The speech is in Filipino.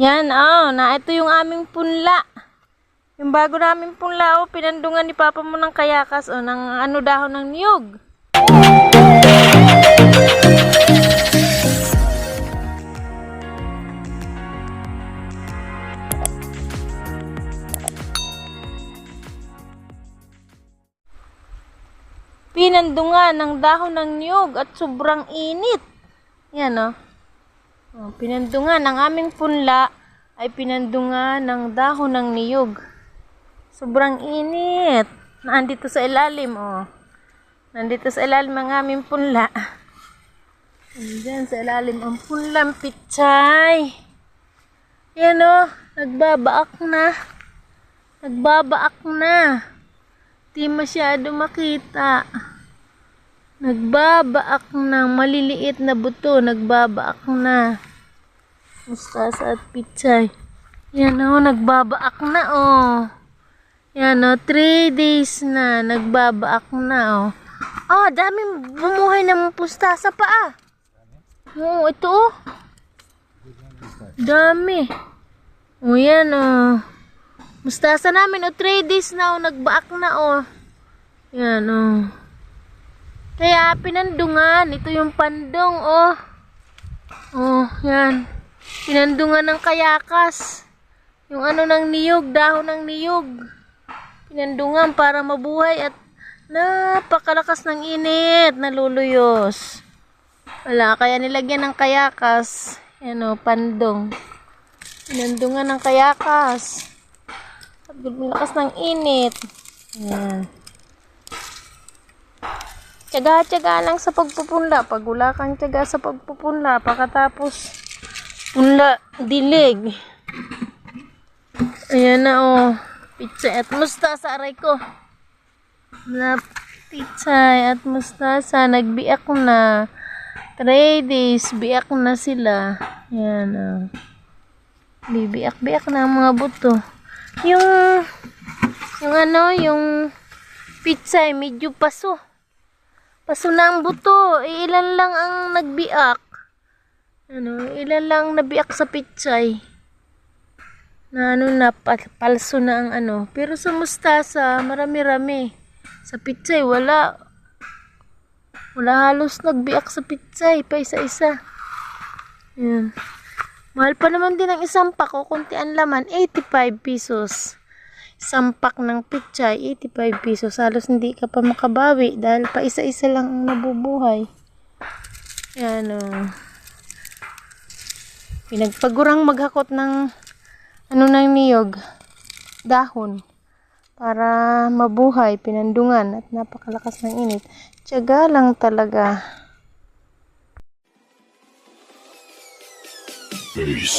Yan, oh, na ito yung aming punla. Yung bago namin punla, oh, pinandungan ni Papa mo ng kayakas, oh, ng ano dahon ng niyog. Pinandungan ng dahon ng niyog at sobrang init. Yan, oh. Oh, pinandungan ng aming punla ay pinandungan ng dahon ng niyog. Sobrang init. Nandito sa ilalim, oh. Nandito sa ilalim ang aming punla. Diyan sa ilalim ang punlang pichay. Yan, oh. Nagbabaak na. Nagbabaak na. Di masyado makita. Nagbabaak ng maliliit na buto. Nagbabaak na. Mustasa at pichay. Yan o, nagbabaak na o. Yan o, 3 days na. Nagbabaak na o. Ah, dami bumuhay ng mustasa pa ah. Oo, ito o. Dami. O yan o. Mustasa namin o, 3 days na o. Nagbaak na o. Yan o. Kaya pinandungan. Ito yung pandong oh. Oh, yan. Pinandungan ng kayakas. Yung ano ng niyog, dahon ng niyog. Pinandungan para mabuhay at napakalakas ng init, naluluyos. Wala, kaya nilagyan ng kayakas. Yan o, pandong. Pinandungan ng kayakas. At lakas ng init. Yan. Tiyaga-tiyaga lang sa pagpupunla. Pag wala kang tiyaga sa pagpupunla, pagkatapos punla, dilig. Ayan na oh. Pizza at mustasa aray ko. Na pizza at mustasa. Nagbiak na. 3 days, biak na sila. Ayan oh. Bibiak-biak na ang mga buto. Yung, yung ano, yung pizza ay medyo paso. Paso na ang buto. Eh, ilan lang ang nagbiak. Ano, ilan lang nabiak sa pichay. Na ano na, pal- palso na ang ano. Pero sa mustasa, marami-rami. Sa pichay, wala. Wala halos nagbiak sa pichay. Pa isa-isa. Yan. Mahal pa naman din ang isang pack o kunti ang laman. 85 pesos. Isang pack ng pichay, 85 pesos. Halos hindi ka pa makabawi dahil pa isa-isa lang ang nabubuhay. Yan o. Pinagpagurang maghakot ng ano ng niyog. Dahon. Para mabuhay, pinandungan at napakalakas ng init. Tiyaga lang talaga. Peace.